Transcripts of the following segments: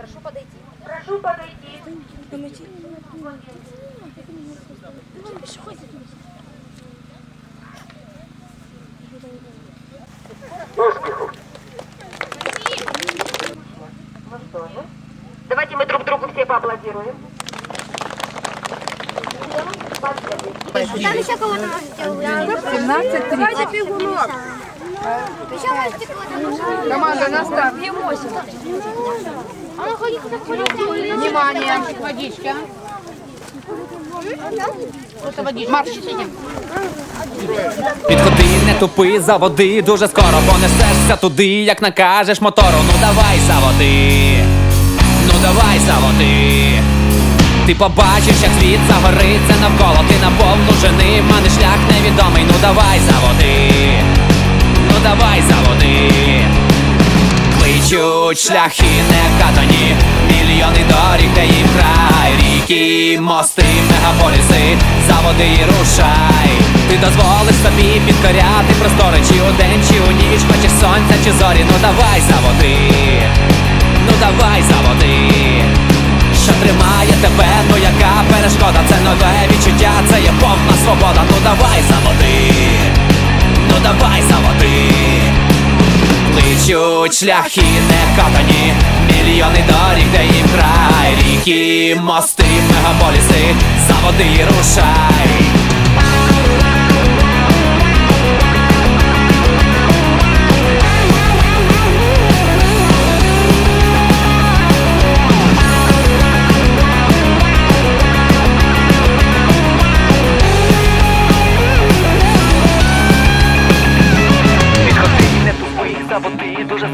Прошу подойти. Прошу подойти. Успехов. Ну что же, давайте мы друг другу все поаплодируем. Там еще кого-то можете 17 Давайте бегунок. Команда на старт. Внимание. Водичка. Підходи, не тупи, заводи, дуже скоро понесешся туди, як накажеш мотору, ну давай заводи, ну давай заводи. Ти побачиш, як світ загориться навколо, ти наповну жени, в мене шлях невідомий, ну давай заводи, ну давай заводи. Кличуть шляхи не катані, мільйони доріг, де їм край, ріки, мости, мегаполіси, заводи і рушай. Ти дозволиш собі підкоряти простори, чи у день, чи у ніч, хочеш сонця, чи зорі, ну давай заводи, ну давай заводи. Що тримає тебе, ну яка перешкода, це нове відчуття, це є повна свобода, ну давай заводи, Кличуть шляхи не катані, мільйони доріг, де їм край, ріки, мости, мегаполіси, заводи рушай.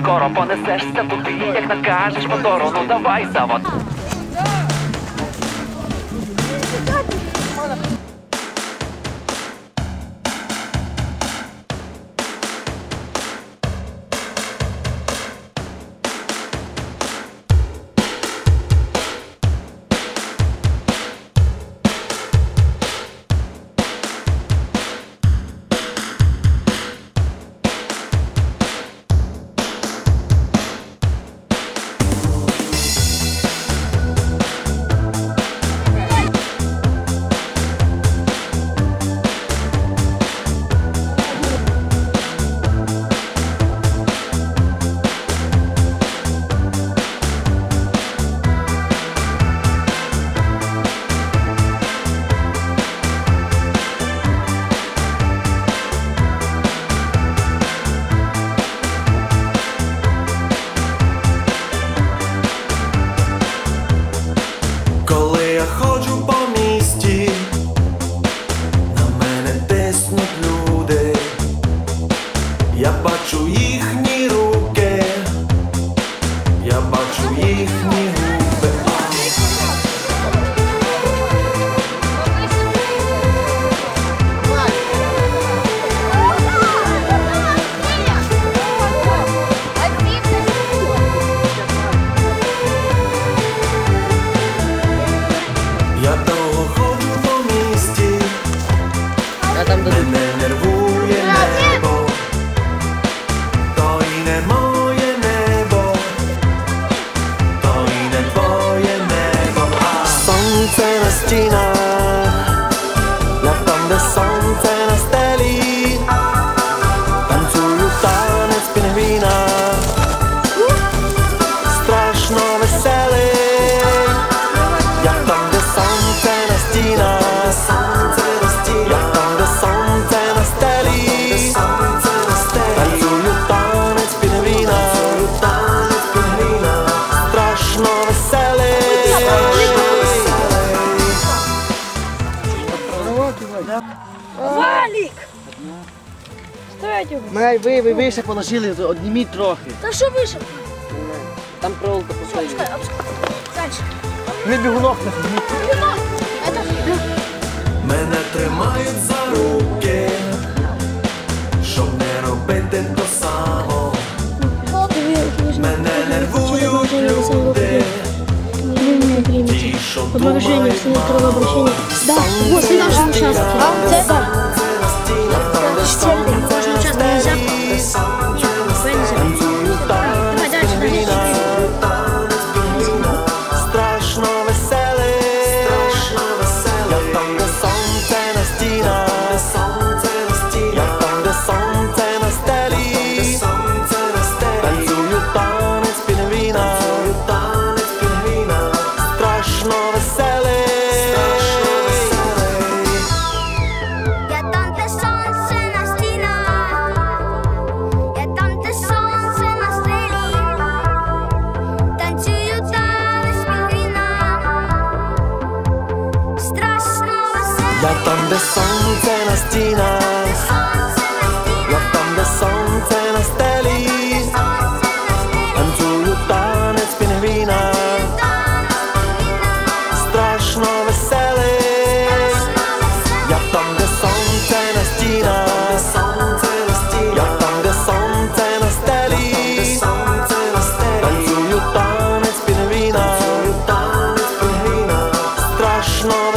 скоро понесеш се як накажеш мотору, ну давай завод. Мене Ми ви, ви вище положили, одніміть трохи. Та що вийшов? Там проволока поставили. Опускай. Дальше. Ми бігунок не Это... Мене тримають за руки, щоб не робити то само. Мене нервують люди, ті, що думають мало. Да, вот в нашем участке. Да. Ja tam, gdzie słońce na stinach Ja tam, gdzie słońce na steli Танцюю танець пінгвіна. Страшно веселий Я там, де сонце на стінах? Я там, де сонце на стелі? Танцюю танець пінгвіна. Страшно